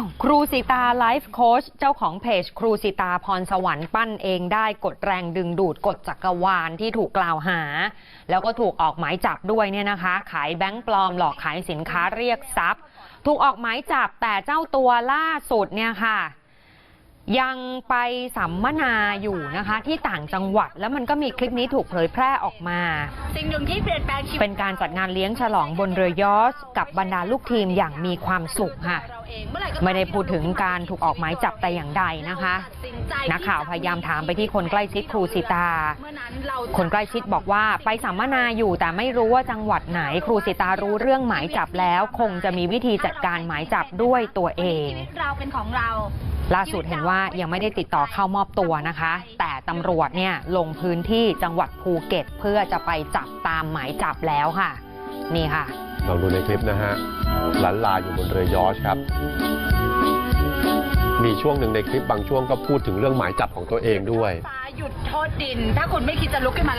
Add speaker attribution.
Speaker 1: าวครูสิตาไลฟ์โค้ชเจ้าของเพจ ครูสิตาพรสวรรค์ปั้นเองได้กดแรงดึงดูดกดจักรวาลที่ถูกกล่าวหา แล้วก็ถูกออกหมายจับด้วยเนี่ยนะคะ ขายแบงค์ปลอมหลอกขายสินค้าเรียกทรัพย์ ถูกออกหมายจับแต่เจ้าตัวล่าสุดเนี่ยค่ะ ยังไปสัมมนาอยู่นะคะ ที่ต่างจังหวัด แล้วมันก็มีคลิปนี้ถูกเผยแพร่ออกมา
Speaker 2: สิ่งหนึ่งที่เปลี่ยนแปลงชีวิต
Speaker 1: เป็นการจัดงานเลี้ยงฉลองบนเรือยอชต์กับบรรดาลูกทีมอย่างมีความสุขค่ะ
Speaker 2: เราเองเมื่อไหร่ก็
Speaker 1: ไม่ได้พูดถึงการถูกออกหมายจับแต่อย่างใดนะคะ
Speaker 2: ตัดสินใจ
Speaker 1: นักข่าวพยายามถามไปที่คนใกล้ชิดครูสิตา
Speaker 2: เมื่อนั้นเรา
Speaker 1: คนใกล้ชิดบอกว่าไปสัมมนาอยู่แต่ไม่รู้ว่าจังหวัดไหนครูสิตารู้เรื่องหมายจับแล้ว คงจะมีวิธีจัดการหมายจับด้วยตัวเอง
Speaker 2: ชีวิตเราเป็นของเรา
Speaker 1: ล่าสุดเห็นว่ายังไม่ได้ติดต่อเข้ามอบตัวนะคะ แต่ตำรวจเนี่ยลงพื้นที่จังหวัดภูเก็ต เพื่อจะไปจับตามหมายจับแล้วค่ะ นี่ค่ะ
Speaker 3: ลองดูในคลิปนะฮะหลันลาอยู่บนเรือยอชต์ครับ มีช่วงหนึ่งในคลิปบางช่วงก็พูดถึงเรื่องหมายจับของตัวเองด้วย
Speaker 2: ฟ้าหยุดโทษดิน ถ้าคุณไม่คิดจะลุกขึ้นมา